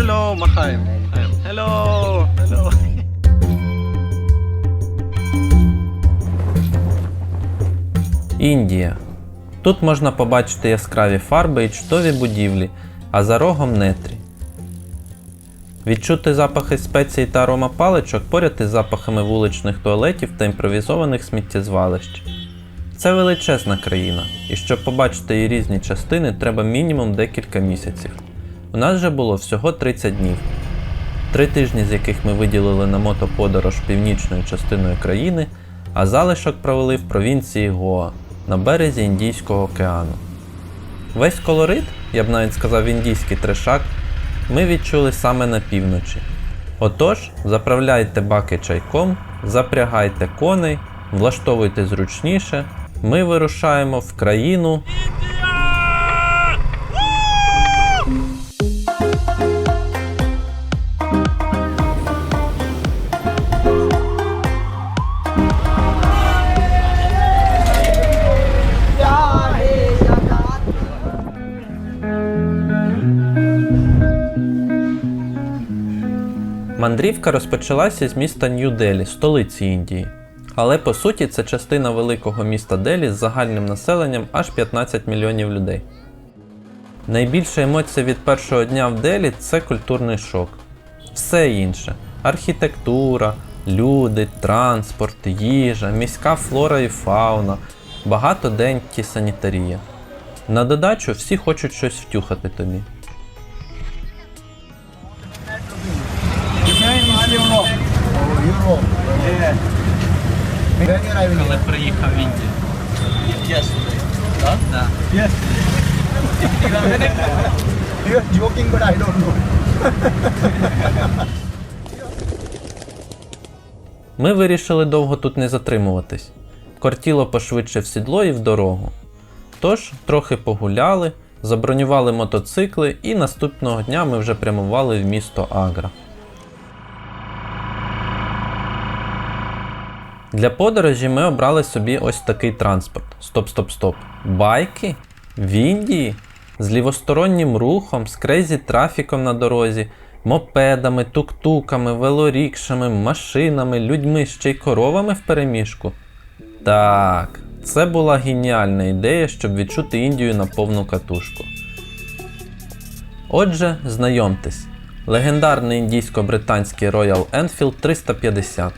Hello, махаємо. Hello, hello. Індія. Тут можна побачити яскраві фарби і чудові будівлі, а за рогом нетрі. Відчути запахи спецій та арома паличок поряд із запахами вуличних туалетів та імпровізованих сміттєзвалищ. Це величезна країна, і щоб побачити її різні частини, треба мінімум декілька місяців. У нас же було всього 30 днів, три тижні з яких ми виділили на мотоподорож північною частиною країни, а залишок провели в провінції Гоа на березі Індійського океану. Весь колорит, я б навіть сказав індійський трешак, ми відчули саме на півночі. Отож, заправляйте баки чайком, запрягайте коней, влаштовуйте зручніше. Ми вирушаємо в країну. Мандрівка розпочалася з міста Нью-Делі, столиці Індії. Але по суті це частина великого міста Делі з загальним населенням аж 15 мільйонів людей. Найбільша емоція від першого дня в Делі це культурний шок. Все інше архітектура, люди, транспорт, їжа, міська флора і фауна, багатоденькі санітарія. На додачу всі хочуть щось втюхати тобі. Коли приїхав в Індію. Да? Yes. You're joking, but I don't know. Ми вирішили довго тут не затримуватись. Кортіло пошвидше в сідло і в дорогу. Тож, трохи погуляли, забронювали мотоцикли, і наступного дня ми вже прямували в місто Агра. Для подорожі ми обрали собі ось такий транспорт. Стоп, стоп, стоп. Байки? В Індії? З лівостороннім рухом, з крейзі трафіком на дорозі, мопедами, тук-туками, велорікшами, машинами, людьми, ще й коровами впереміжку. Так, це була геніальна ідея, щоб відчути Індію на повну катушку. Отже, знайомтесь, легендарний індійсько-британський Royal Enfield 350.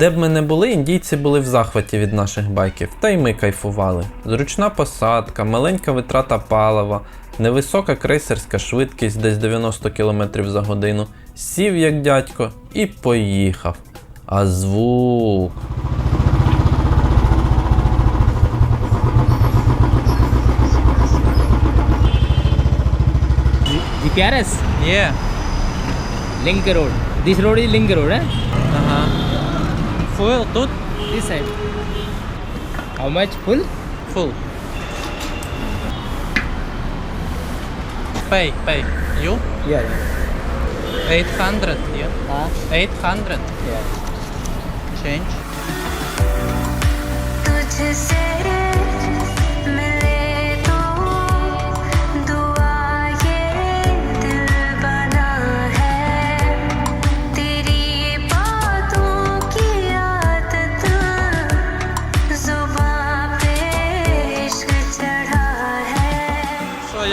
Де б ми не були, індійці були в захваті від наших байків, та й ми кайфували. Зручна посадка, маленька витрата палива, невисока крейсерська швидкість десь 90 км за годину. Сів як дядько і поїхав. А звук. GPRS Yeah. Link Road. This road is Link Road, eh? full tooth this side. How much full? Full. Pay, pay. You? Yeah. yeah. 800, yeah? Huh? 800. Yeah. Change.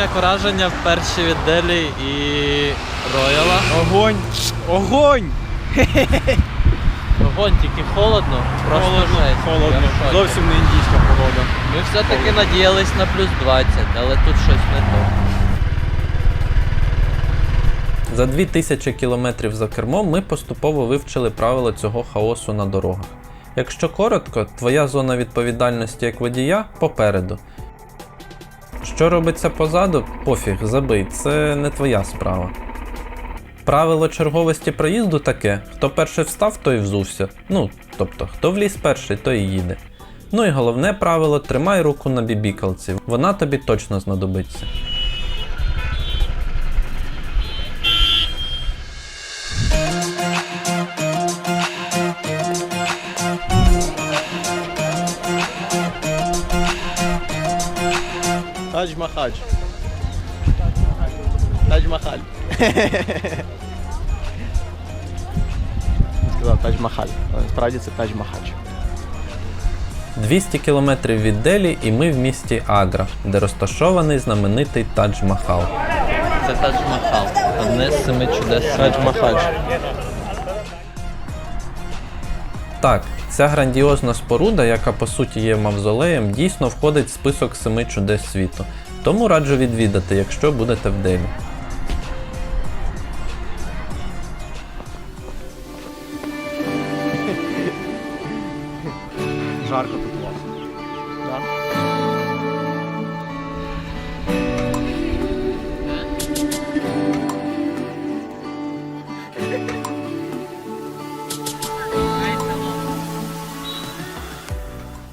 Як враження перші від Делі і Рояла? Огонь! Огонь! Огонь, тільки холодно. Просто Холодно, жесть. Я холодно. в шокі. Зовсім не індійська погода. Ми все-таки надіялись на плюс 20, але тут щось не то. За 2000 кілометрів за кермом ми поступово вивчили правила цього хаосу на дорогах. Якщо коротко, твоя зона відповідальності як водія попереду. Що робиться позаду, пофіг, забий, це не твоя справа. Правило черговості проїзду таке: хто перший встав, той взувся. Ну, тобто, хто вліз перший, той і їде. Ну і головне правило тримай руку на бібікалці, вона тобі точно знадобиться. Тадж Махадж. Тадж Махаль. Сказав Тадж Махаль. Але Насправді це Тадж Махадж. 200 кілометрів від Делі і ми в місті Агра, де розташований знаменитий Тадж Махал. Це Тадж Махал. Одне з семи чудес. Тадж Махадж. Так, ця грандіозна споруда, яка по суті є мавзолеєм, дійсно входить в список семи чудес світу. Тому раджу відвідати, якщо будете в Делі.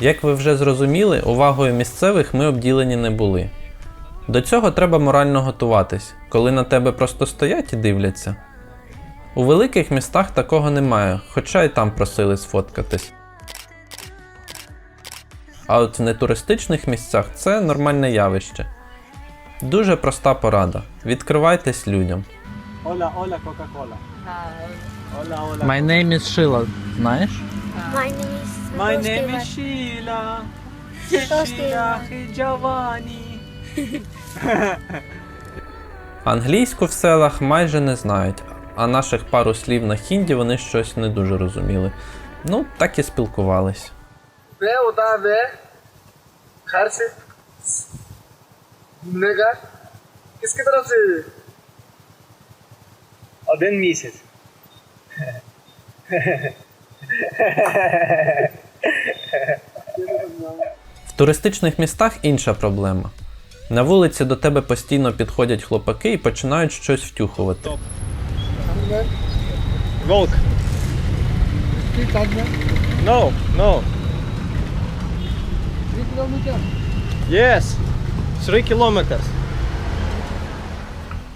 Як ви вже зрозуміли, увагою місцевих ми обділені не були. До цього треба морально готуватись, коли на тебе просто стоять і дивляться. У великих містах такого немає, хоча й там просили сфоткатись. А от в нетуристичних місцях це нормальне явище. Дуже проста порада. Відкривайтесь людям. Coca-Cola. Hola, hola. My name is Sheila. Знаєш? My name is... My name is Sheila. Англійську в селах майже не знають, а наших пару слів на хінді вони щось не дуже розуміли. Ну, так і спілкувались. Ve o da ve karşı ne kadar? Kiski tarafı? В туристичних містах інша проблема. На вулиці до тебе постійно підходять хлопаки і починають щось втюхувати. Волк. No, no. Yes. Three kilometers.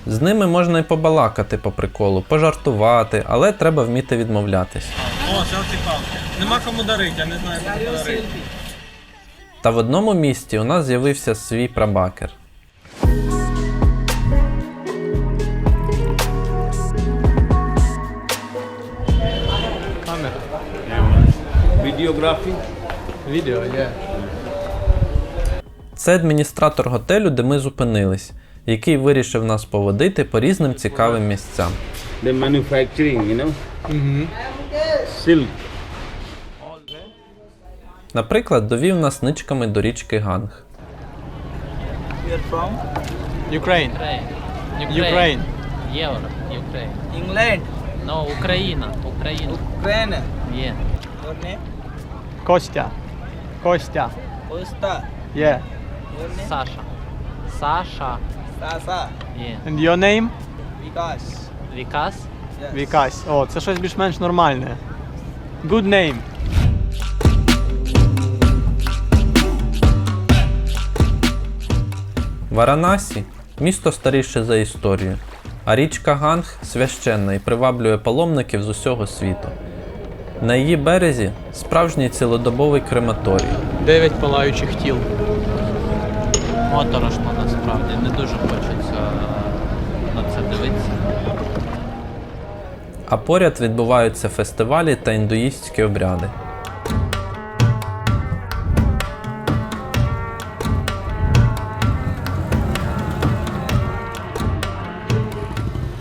З ними можна й побалакати по приколу, пожартувати, але треба вміти відмовлятись. О, це цікаво. Нема кому дарити, я не знаю, кому дарити. Та в одному місті у нас з'явився свій прабакер. Відеографі. Відео, є. Це адміністратор готелю, де ми зупинились, який вирішив нас поводити по різним цікавим місцям. The manufacturing, you know? Mm-hmm. Наприклад, довів нас ничками до річки Ганг. Євро. Україна. Україна. Костя. Костя. Костя. Є. Саша. Саша. Саша. Є. And your name? Вікас. Вікас? Вікась. О, це щось більш-менш нормальне. Good name. Варанасі місто старіше за історію, а річка Ганг священна і приваблює паломників з усього світу. На її березі справжній цілодобовий крематорій. Дев'ять палаючих тіл. Моторошно насправді. Не дуже хочеться на це дивитися. А поряд відбуваються фестивалі та індуїстські обряди.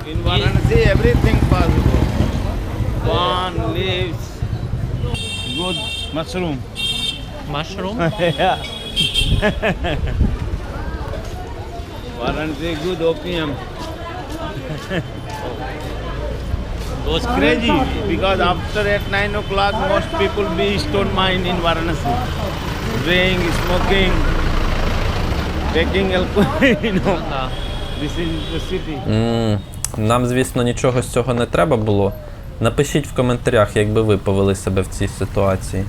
In Varanasi, everything possible. Corn, leaves, good mushroom. Машрум. yeah. Varanasi, good opium. Goes crazy because after at 9 o'clock, most people be stone mine in Varanasi. Drink, smoking, taking alcohol, you know. This is the city. Mm. нам, звісно, нічого з цього не треба було. Напишіть в коментарях, якби ви повели себе в цій ситуації.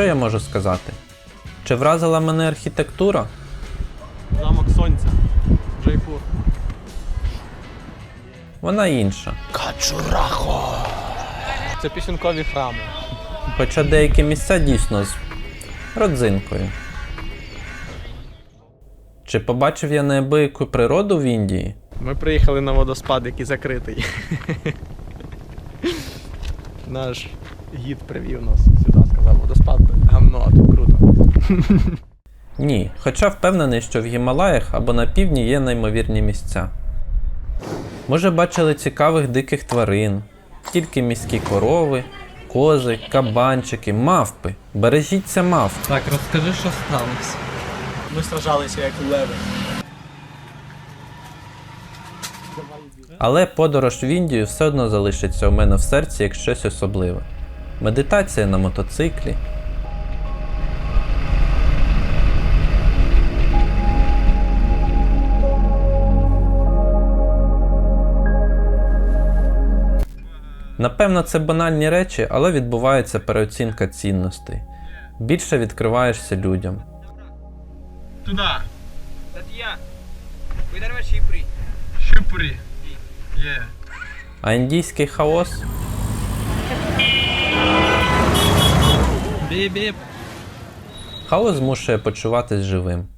Що я можу сказати? Чи вразила мене архітектура? Замок Сонця. Джайпур. Вона інша. Качурахо! Це пісюнкові храми. Хоча деякі місця дійсно з родзинкою. Чи побачив я неабияку природу в Індії? Ми приїхали на водоспад, який закритий. Наш гід привів нас сюди, гамно, а тут круто. Ні, хоча впевнений, що в Гімалаях або на півдні є неймовірні місця. Може, бачили цікавих диких тварин, тільки міські корови, кози, кабанчики, мавпи. Бережіться мавп. Так, розкажи, що сталося. Ми сражалися як леви. Але подорож в Індію все одно залишиться у мене в серці як щось особливе. Медитація на мотоциклі. Напевно, це банальні речі, але відбувається переоцінка цінностей. Більше відкриваєшся людям. Татья. Є. А індійський хаос Біп-біп. Хаос змушує почуватись живим.